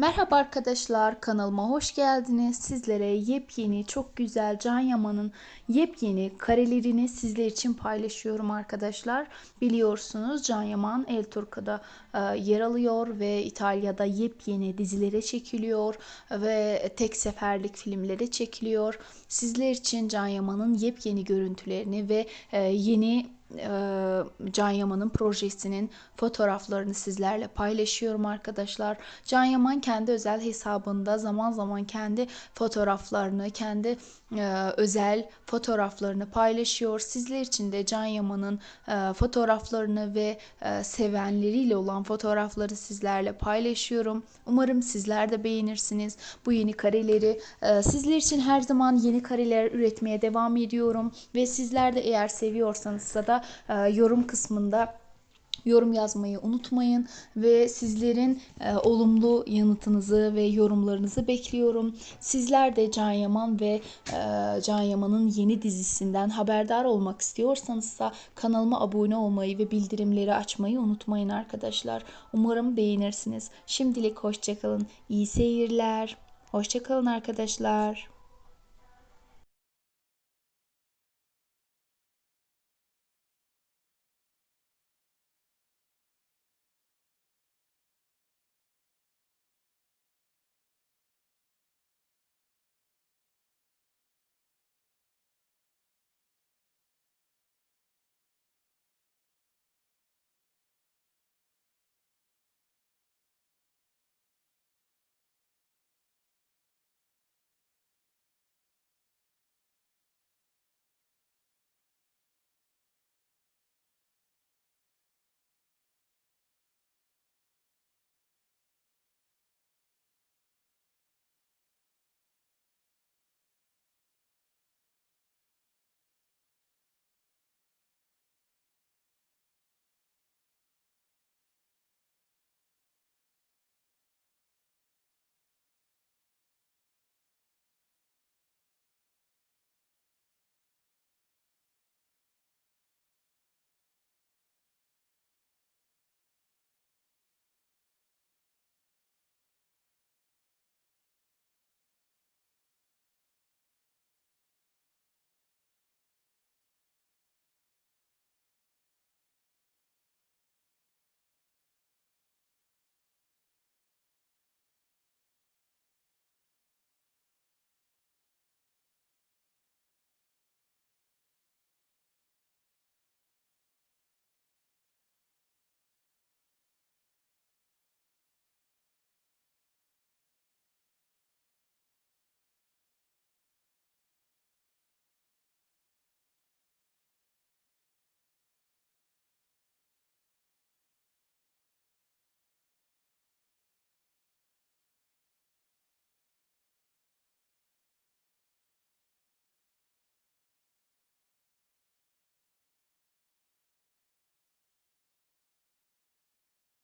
Merhaba arkadaşlar kanalıma hoş geldiniz. Sizlere yepyeni çok güzel Can Yaman'ın yepyeni karelerini sizler için paylaşıyorum arkadaşlar. Biliyorsunuz Can Yaman El Turco'da e, yer alıyor ve İtalya'da yepyeni dizilere çekiliyor ve tek seferlik filmlere çekiliyor. Sizler için Can Yaman'ın yepyeni görüntülerini ve e, yeni Can Yaman'ın projesinin fotoğraflarını sizlerle paylaşıyorum arkadaşlar. Can Yaman kendi özel hesabında zaman zaman kendi fotoğraflarını, kendi özel fotoğraflarını paylaşıyor. Sizler için de Can Yaman'ın fotoğraflarını ve sevenleriyle olan fotoğrafları sizlerle paylaşıyorum. Umarım sizler de beğenirsiniz bu yeni kareleri. Sizler için her zaman yeni kareler üretmeye devam ediyorum ve sizler de eğer seviyorsanız da e, yorum kısmında yorum yazmayı unutmayın ve sizlerin e, olumlu yanıtınızı ve yorumlarınızı bekliyorum. Sizler de Can Yaman ve e, Can Yaman'ın yeni dizisinden haberdar olmak istiyorsanız da kanalıma abone olmayı ve bildirimleri açmayı unutmayın arkadaşlar. Umarım beğenirsiniz. Şimdilik hoşçakalın. İyi seyirler. Hoşçakalın arkadaşlar.